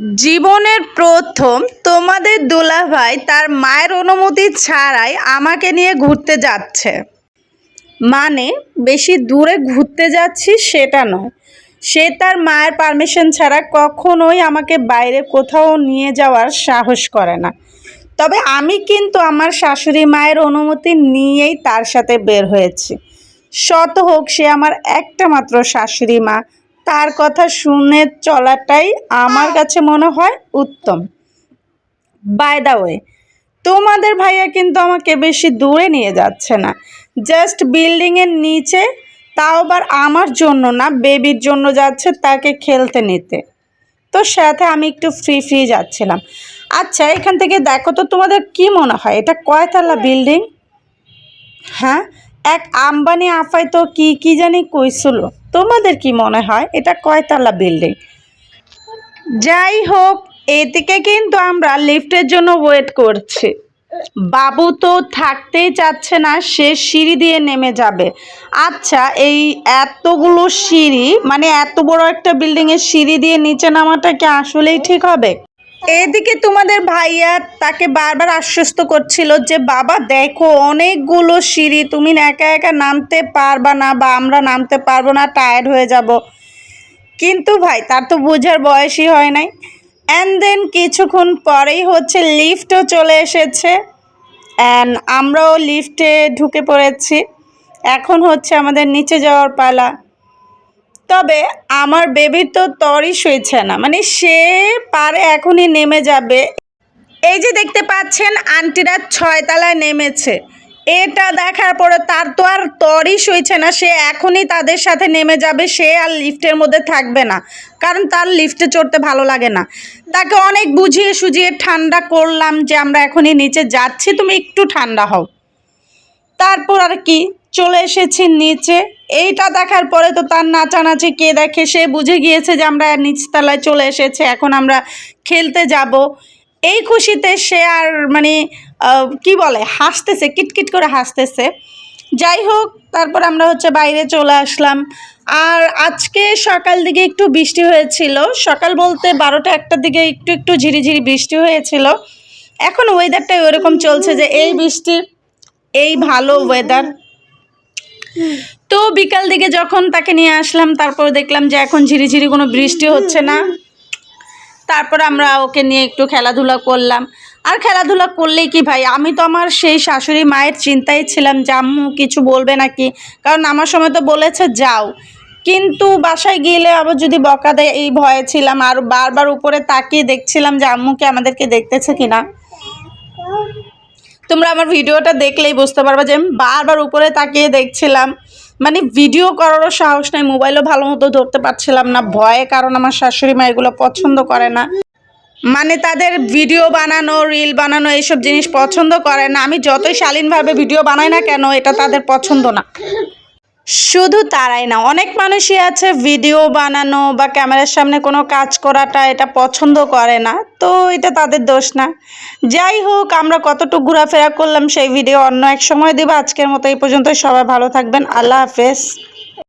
জীবনের প্রথম তোমাদের দুলাভাই তার মায়ের অনুমতি ছাড়াই আমাকে নিয়ে ঘুরতে যাচ্ছে। মানে বেশি দূরে ঘুরতে যাচ্ছি সেটা নয়। সে তার মায়ের পারমিশন ছাড়া কখনোই আমাকে বাইরে কোথাও নিয়ে যাওয়ার সাহস করে না। তবে আমি কিন্তু আমার শাশুড়ি মায়ের অনুমতি নিয়েই তার সাথে বের হয়েছি। শত হোক সে আমার একটা মাত্র শাশুড়ি মা তার কথা শুনে চলাটাই আমার কাছে মনে হয় উত্তম। বাই দা ওয়ে তোমাদের ভাইয়া কিন্তু আমাকে বেশি দূরে নিয়ে যাচ্ছে না। জাস্ট বিল্ডিংয়ের নিচে, তাও আবার আমার জন্য না বেবির জন্য যাচ্ছে তাকে খেলতে নিতে। তো সাথে আমি একটু ফ্রি ফ্রি যাচ্ছিলাম। আচ্ছা এখান থেকে দেখো তো তোমাদের কি মনে হয়? এটা কয়তলা বিল্ডিং হ্যাঁ? এক আম্বানি আফাই তো কি কি জানি কইছিল। তোমাদের কি মনে হয় এটা কয়তলা বিল্ডিং যাই হোক, এদিকে কিন্তু আমরা লিফটের জন্য ওয়েট করছি। বাবু তো থাকতেই চাচ্ছে না, সে সিঁড়ি দিয়ে নেমে যাবে। আচ্ছা এই এতগুলো সিঁড়ি মানে এত বড় একটা বিল্ডিংয়ের সিঁড়ি দিয়ে নিচে নামাটা কি আসলেই ঠিক হবে? এদিকে তোমাদের ভাইয়া তাকে বারবার আশ্বস্ত করছিল যে, বাবা, দেখো, অনেকগুলো সিঁড়ি, তুমি একা একা নামতে পারবা না বা আমরা নামতে পারব না টায়ার্ড হয়ে যাব। কিন্তু ভাই, তার তো বোঝার বয়সই হয় নাই। অ্যান্ড দেন কিছুক্ষণ পরেই হচ্ছে লিফটও চলে এসেছে। অ্যান্ড আমরাও লিফটে ঢুকে পড়েছি। এখন হচ্ছে আমাদের নিচে যাওয়ার পালা। তবে আমার বেবির তো তরই সইছে না। মানে সে পারে এখনই নেমে যাবে। এই যে দেখতে পাচ্ছেন, আন্টিরা ছয়তলায় নেমেছে। এটা দেখার পরে তার তো আর তরই সইছে না। সে এখনই তাদের সাথে নেমে যাবে, সে আর লিফটের মধ্যে থাকবে না। কারণ তার লিফটে চড়তে ভালো লাগে না। তাকে অনেক বুঝিয়ে সুঝিয়ে ঠান্ডা করলাম যে আমরা এখনই নিচে যাচ্ছি, তুমি একটু ঠান্ডা হও। তারপর আর কি? চলে এসেছি নিচে। এইটা দেখার পরে তো তার নাচানাচি কে দেখে সে বুঝে গিয়েছে যে আমরা নিচতলায় চলে এসেছে, এখন আমরা খেলতে যাব। এই খুশিতে সে আর মানে কি বলে, হাসতেছে, কিটকিট করে হাসতেছে। যাই হোক, তারপর আমরা হচ্ছে বাইরে চলে আসলাম। আর আজকে সকাল দিকে একটু বৃষ্টি হয়েছিল। সকাল বলতে বারোটা একটার দিকে একটু একটু ঝিরিঝিরি বৃষ্টি হয়েছিল। এখন ওয়েদারটাই ওরকম চলছে যে এই বৃষ্টি, এই ভালো ওয়েদার তো বিকাল দিকে যখন তাকে নিয়ে আসলাম, তারপর দেখলাম যে এখন ঝিরিঝিরি কোনো বৃষ্টি হচ্ছে না। তারপর আমরা ওকে নিয়ে একটু খেলাধুলা করলাম। আর খেলাধুলা করলেই কি ভাই, আমি তো আমার সেই শাশুড়ি মায়ের চিন্তায় ছিলাম যে আম্মু কিছু বলবে নাকি? কারণ আমার সময় তো বলেছে যাও। কিন্তু বাসায় গেলে আবার যদি বকা দেয়, এই ভয়ে ছিলাম। আর বারবার উপরে তাকিয়ে দেখছিলাম যে আম্মুকে আমাদেরকে দেখতেছে কিনা। তোমরা আমার ভিডিওটা দেখলেই বুঝতে পারবা যে আমি বারবার উপরে তাকিয়ে দেখছিলাম। মানে ভিডিও করারও সাহস নাই মোবাইলও ভালো মতো ধরতে পারছিলাম না, ভয়ে, কারণ আমার শাশুড়ি মা এগুলো পছন্দ করে না। মানে তাদের ভিডিও বানানো রিল বানানো, এইসব জিনিস পছন্দ করে না। আমি যতই শালীনভাবে ভিডিও বানাই না কেন, এটা তাদের পছন্দ না। শুধু তারাই না, অনেক মানুষই আছে ভিডিও বানানো বা ক্যামেরার সামনে কোনো কাজ করাটা এটা পছন্দ করে না, তো এটা তাদের দোষ না। যাই হোক, আমরা কতটুকু ঘোরাফেরা করলাম সেই ভিডিও অন্য এক সময় দেবো। আজকের মতো এই পর্যন্ত সবাই ভালো থাকবেন, আল্লাহ হাফেজ।